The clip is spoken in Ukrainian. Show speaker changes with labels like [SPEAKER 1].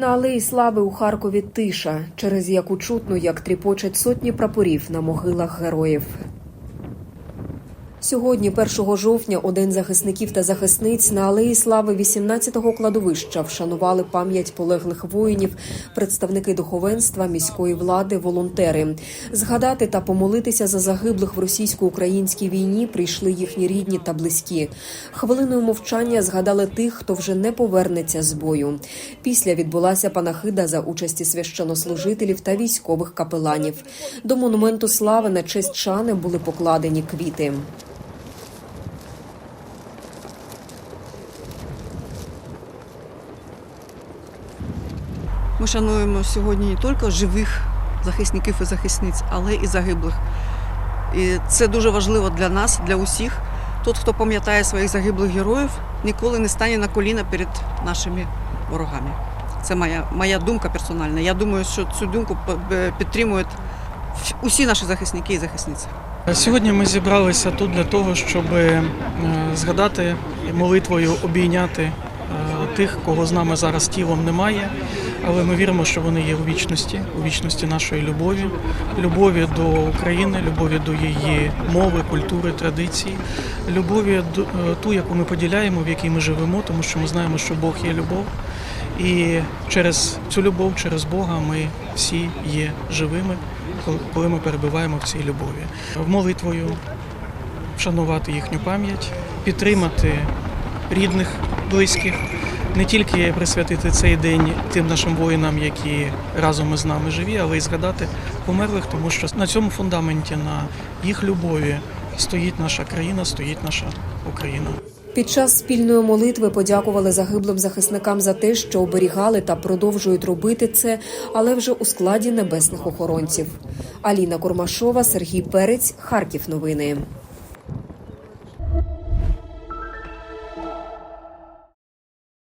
[SPEAKER 1] На алеї слави у Харкові тиша, через яку чутно, як тріпочуть сотні прапорів на могилах героїв. Сьогодні, 1 жовтня, один захисників та захисниць на алеї слави 18-го кладовища вшанували пам'ять полеглих воїнів, представники духовенства, міської влади, волонтери. Згадати та помолитися за загиблих в російсько-українській війні прийшли їхні рідні та близькі. Хвилиною мовчання згадали тих, хто вже не повернеться з бою. Після відбулася панахида за участі священнослужителів та військових капеланів. До монументу слави на честь шани були покладені квіти.
[SPEAKER 2] Ми шануємо сьогодні не тільки живих захисників і захисниць, але і загиблих. І це дуже важливо для нас, для усіх. Тот, хто пам'ятає своїх загиблих героїв, ніколи не стане на коліна перед нашими ворогами. Це моя, моя думка персональна. Я думаю, що цю думку підтримують усі наші захисники і захисниці.
[SPEAKER 3] Сьогодні ми зібралися тут для того, щоб е, згадати молитвою обійняти тих, кого з нами зараз тілом немає. Але ми віримо, що вони є у вічності, у вічності нашої любові, любові до України, любові до її мови, культури, традицій, любові до е, ту, яку ми поділяємо, в якій ми живемо, тому що ми знаємо, що Бог є любов. І через цю любов, через Бога, ми всі є живими, коли- ми перебуваємо в цій любові. В молитвою вшанувати їхню пам'ять, підтримати рідних, близьких, не тільки присвятити цей день тим нашим воїнам, які разом із нами живі, але й згадати померлих, тому що на цьому фундаменті, на їх любові стоїть наша країна, стоїть наша Україна.
[SPEAKER 1] Під час спільної молитви подякували загиблим захисникам за те, що оберігали та продовжують робити це, але вже у складі небесних охоронців. Аліна Курмашова, Сергій Перець, Харків. Новини.